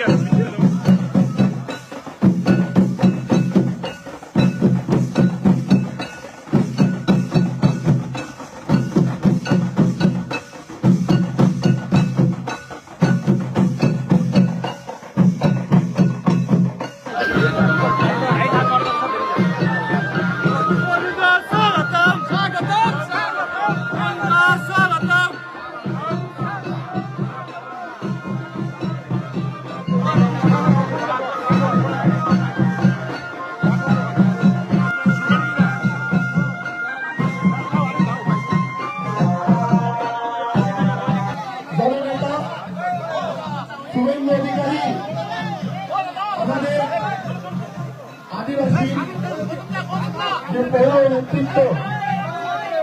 দলনেতা যে পৌর নেতৃত্ব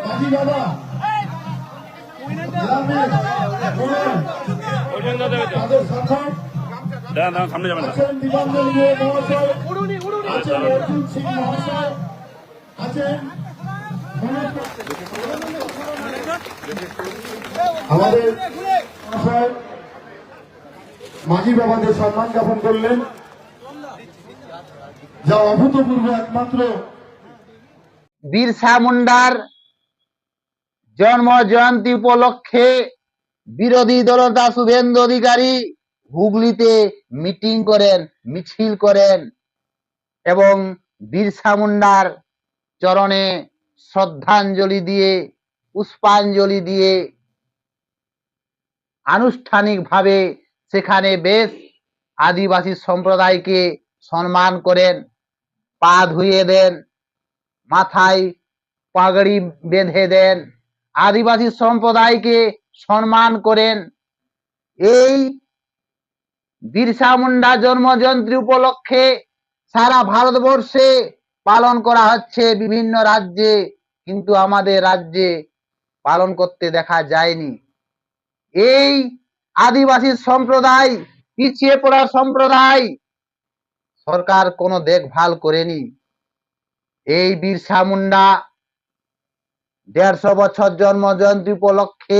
কাজী বাবা তাদের শাসক দাঁড়ান দাঁড়ান সামনে যাবেন না। মনোজ আমাদের মাঝি বাবাদের সম্মান জ্ঞাপন করলেন। যা অভূতপূর্ব একমাত্র। বিরসা মুন্ডার জন্ম জয়ন্তী উপলক্ষে বিরোধী দলতা শুভেন্দু অধিকারী হুগলিতে মিটিং করেন, মিছিল করেন এবং বিরসা মুন্ডার চরণে শ্রদ্ধাঞ্জলি দিয়ে, পুষ্পাঞ্জলি দিয়ে আনুষ্ঠানিকভাবে সেখানে বেশ আদিবাসী সম্প্রদায়কে সম্মান করেন, পা ধুয়ে দেন, মাথায় পাগড়ি বেঁধে দেন, আদিবাসী সম্প্রদায়কে সম্মান করেন। এই বিরসা মুন্ডা জন্মজয়ন্তী উপলক্ষে সারা ভারতবর্ষে পালন করা হচ্ছে বিভিন্ন রাজ্যে, কিন্তু আমাদের রাজ্যে পালন করতে দেখা যায়নি। এই আদিবাসী সম্প্রদায়, পিছিয়ে পড়া সম্প্রদায় সরকার কোনো দেখভাল করেনি। এই বিরসা মুন্ডা দেড়শো বছর জন্ম জয়ন্তী উপলক্ষে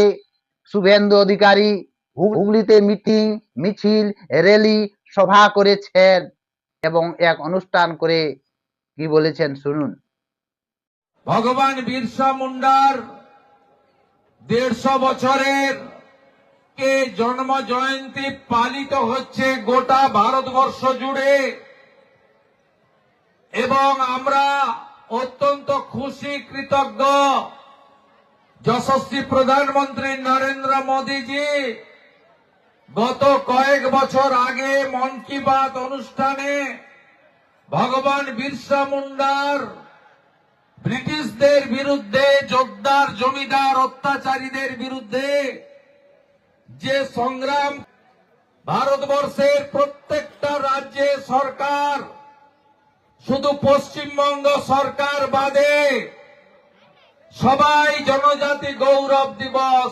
শুভেন্দু অধিকারী হুগলিতে মিটিং, মিছিল, র্যালি সভা করেছেন এবং এক অনুষ্ঠান করে কি বলেছেন শুনুন। ভগবান বিরসা মুন্ডার দেড়শো বছরের কে জন্ম জয়ন্তী পালিত হচ্ছে গোটা ভারতবর্ষ জুড়ে এবং আমরা অত্যন্ত খুশি, কৃতজ্ঞ, যশস্বী প্রধানমন্ত্রী নরেন্দ্র মোদীজি গত কয়েক বছর আগে মন কি বাত অনুষ্ঠানে ভগবান বিরসা মুন্ডার ব্রিটিশদের বিরুদ্ধে জোরদার জমিদার, অত্যাচারীদের বিরুদ্ধে যে সংগ্রাম ভারতবর্ষের প্রত্যেকটা রাজ্যে সরকার, শুধু পশ্চিমবঙ্গ সরকার বাদে সবাই জনজাতি গৌরব দিবস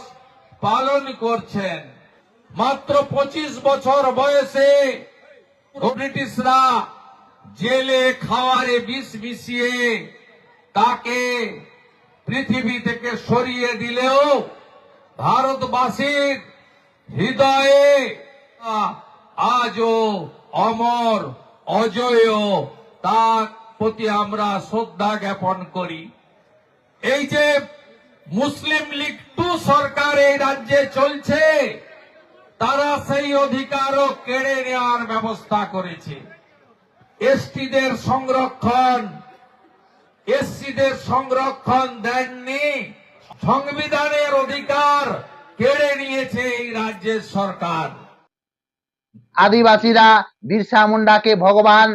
পালন করছেন। মাত্র পঁচিশ বছর বয়সে ব্রিটিশরা জেলে খাওয়ারে বিষ মিশিয়ে তাকে পৃথিবী থেকে সরিয়ে দিলেও ভারতবাসীর হৃদয়ে আজও অমর অজয় তার প্রতি আমরা শ্রদ্ধা জ্ঞাপন করি। এই যে মুসলিম লীগ টু সরকার এই রাজ্যে চলছে তারা সেই অধিকারও কেড়ে নেওয়ার ব্যবস্থা করেছে। এসটিদের সংরক্ষণ, এসসিদের সংরক্ষণ দেননি, সংবিধানের অধিকার কেড়ে নিয়েছে এই রাজ্যের সরকার। আদিবাসীরা বিরসা মুন্ডাকে ভগবান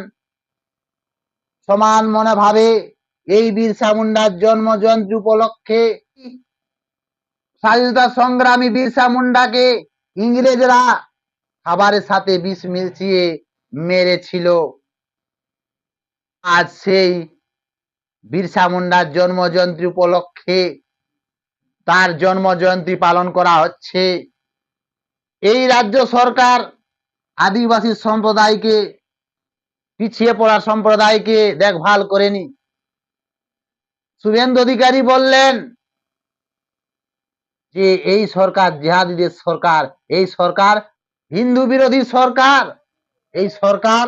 সমান মনে ভাবে এই বিরসা মুন্ডার জন্ম জয়ন্তী উপলক্ষে স্বাধীনতা সংগ্রামী বিরসা মুন্ডাকে ইংরেজরা খাবারের সাথে বিষ মিশিয়ে মেরেছিল। আজ সেই বিরসা মুন্ডার জন্ম জয়ন্তী উপলক্ষে তার জন্ম জয়ন্তী পালন করা হচ্ছে। এই রাজ্য সরকার আদিবাসী সম্প্রদায়কে, পিছিয়ে পড়া সম্প্রদায়কে দেখভাল করেনি। শুভেন্দু অধিকারী বললেন যে এই সরকার, জেহাদিদের সরকার, এই সরকার হিন্দু বিরোধী সরকার, এই সরকার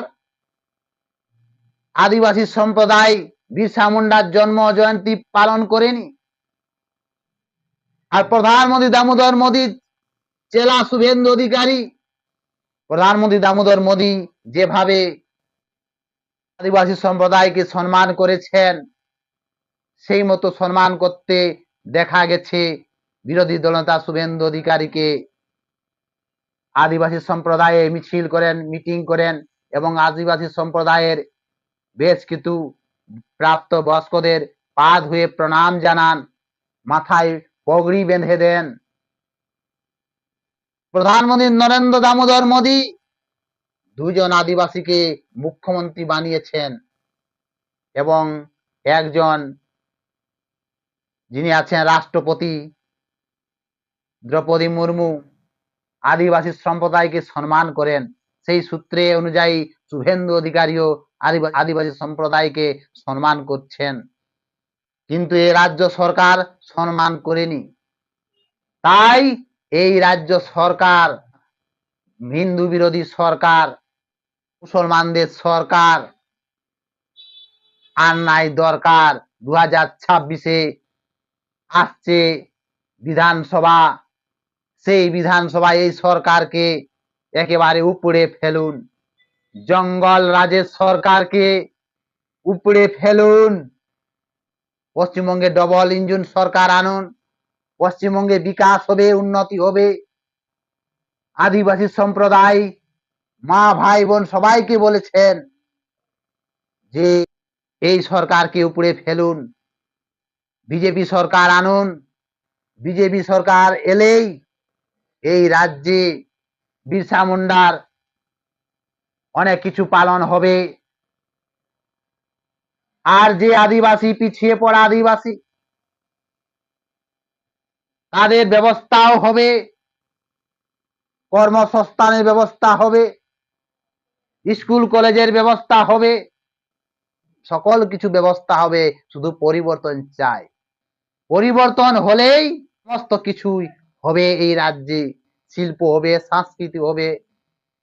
আদিবাসী সম্প্রদায় বিরসা মুন্ডার জন্ম জয়ন্তী পালন করেনি। আর প্রধানমন্ত্রী দামোদর মোদী জেলা শুভেন্দু অধিকারী, প্রধানমন্ত্রী দামোদর মোদী যেভাবে আদিবাসী সম্প্রদায়কে সম্মান করেছেন, সেই মতো সম্মান করতে দেখা গেছে বিরোধী দলনেতা শুভেন্দু অধিকারীকে আদিবাসী সম্প্রদায়ে মিছিল করেন, মিটিং করেন এবং আদিবাসী সম্প্রদায়ের বেশ কিছু প্রাপ্ত বয়স্কদের পা ধুয়ে প্রণাম জানান, মাথায় পগড়ি বেঁধে দেন। প্রধানমন্ত্রী নরেন্দ্র দামোদর মোদী দুজন আদিবাসীকে মুখ্যমন্ত্রী বানিয়েছেন এবং একজন যিনি আছেন রাষ্ট্রপতি দ্রৌপদী মুর্মু আদিবাসী সম্প্রদায়কে সম্মান করেন। সেই সূত্রে অনুযায়ী শুভেন্দু অধিকারীও আদিবা- আদিবাসী সম্প্রদায়কে সম্মান করছেন। কিন্তু এ রাজ্য সরকার সম্মান করেনি। তাই এই রাজ্য সরকার, হিন্দু বিরোধী সরকার, মুসলমানদের সরকার, আর দরকার। দু হাজার ছাব্বিশে আসছে বিধানসভা সেই বিধানসভায় এই সরকারকে একেবারে উপড়ে ফেলুন। জঙ্গল রাজের সরকারকে উপড়ে ফেলুন। পশ্চিমবঙ্গে ডবল ইঞ্জিন সরকার আনুন। পশ্চিমবঙ্গে বিকাশ হবে, উন্নতি হবে। আদিবাসী সম্প্রদায়, মা, ভাই, বোন সবাইকে বলেছেন যে এই সরকারকে উপড়ে ফেলুন। বিজেপি সরকার আনুন। বিজেপি সরকার এলেই এই রাজ্যে বিরসা মুন্ডার অনেক কিছু পালন হবে। আর যে আদিবাসী পিছিয়ে পড়া আদিবাসী, তাদের ব্যবস্থাও হবে। কর্মসংস্থানের ব্যবস্থা হবে। স্কুল, কলেজের ব্যবস্থা হবে। সকল কিছু ব্যবস্থা হবে, শুধু পরিবর্তন চাই। পরিবর্তন হলেই সমস্ত কিছুই হবে এই রাজ্যে। শিল্প হবে, সংস্কৃতি হবে,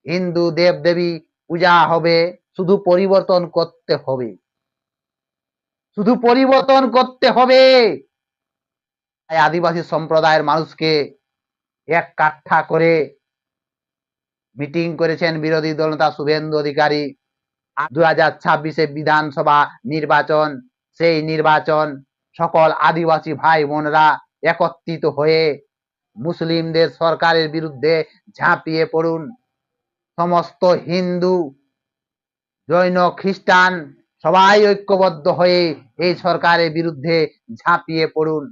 হিন্দু দেব দেবী পূজা হবে, শুধু পরিবর্তন করতে হবে। শুধু পরিবর্তন করতে হবে। আদিবাসী সম্প্রদায়ের মানুষকে এক কাঠা করে মিটিং করেছেন বিরোধী দলনেতা শুভেন্দু অধিকারী। দু হাজার ছাব্বিশে বিধানসভা নির্বাচন, সেই নির্বাচন সকল আদিবাসী ভাই বোনরা একত্রিত হয়ে মুসলিমদের সরকারের বিরুদ্ধে ঝাঁপিয়ে পড়ুন। সমস্ত হিন্দু, জৈন, খ্রিস্টান সবাই ঐক্যবদ্ধ হয়ে এই সরকারের বিরুদ্ধে ঝাঁপিয়ে পড়ুন।